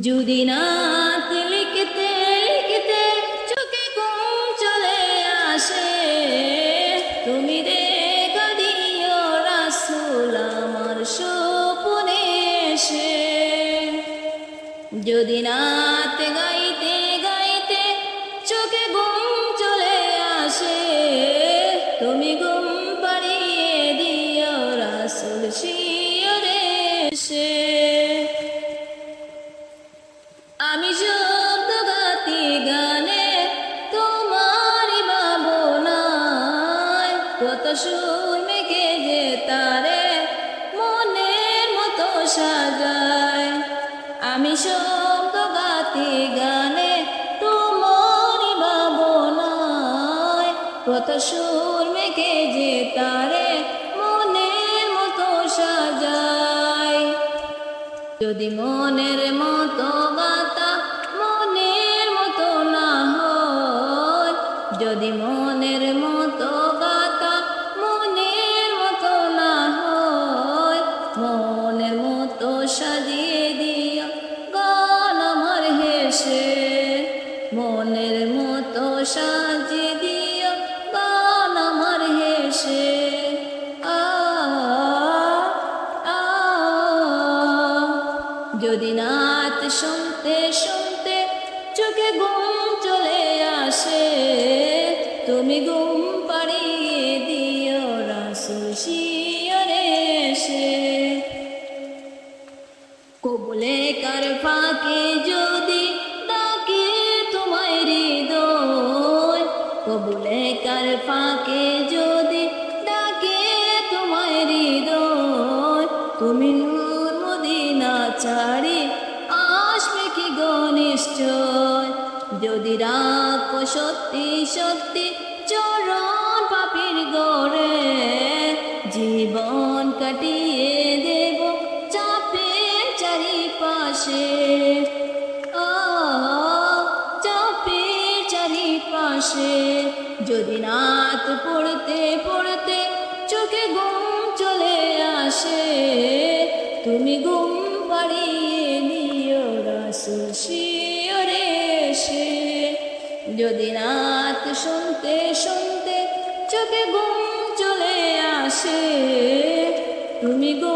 যদি নাত লিখতে লিখতে চোখে ঘুম চলে আসে, তুমি দেখা দিও রাসুল আমার স্বপনে এসে। যদি নাত গাইতে গাইতে চোখে ঘুম চলে আসে, তুমি কত সুর মেঘে তারে মনের মতো সাজায়। আমি শব্দ গাতি গানে তোমারই ভাবনায়। কত সুর মেঘে যে তারে মনের মতো সাজায়। যদি মনের মতো গাতা মনের মতো না হয়, যদি মনের সাজিয়ে দিও যদি নাত শুনতে শুনতে চোখে ঘুম চলে আসে তুমি ঘুম ফাঁকে যদি ডাকে তোমায় হৃদয়, তুমি নূর মদিনা ছাড়ি আসবে কি গনিশ্চয় যদি রাখো সত্যি সত্যি চরণ পাপির গড়ে, জীবন কাটিয়ে দেব চাপের চারিপাশে। চারিপাশে যদি নাত পড়তে পড়তে চোখে ঘুম চলে আসে, তুমি ঘুম পাড়িয়ে নিও রাসুল শিয়রে এসে। যদি রাত শুনতে শুনতে চোখে ঘুম চলে আসে, তুমি ঘুম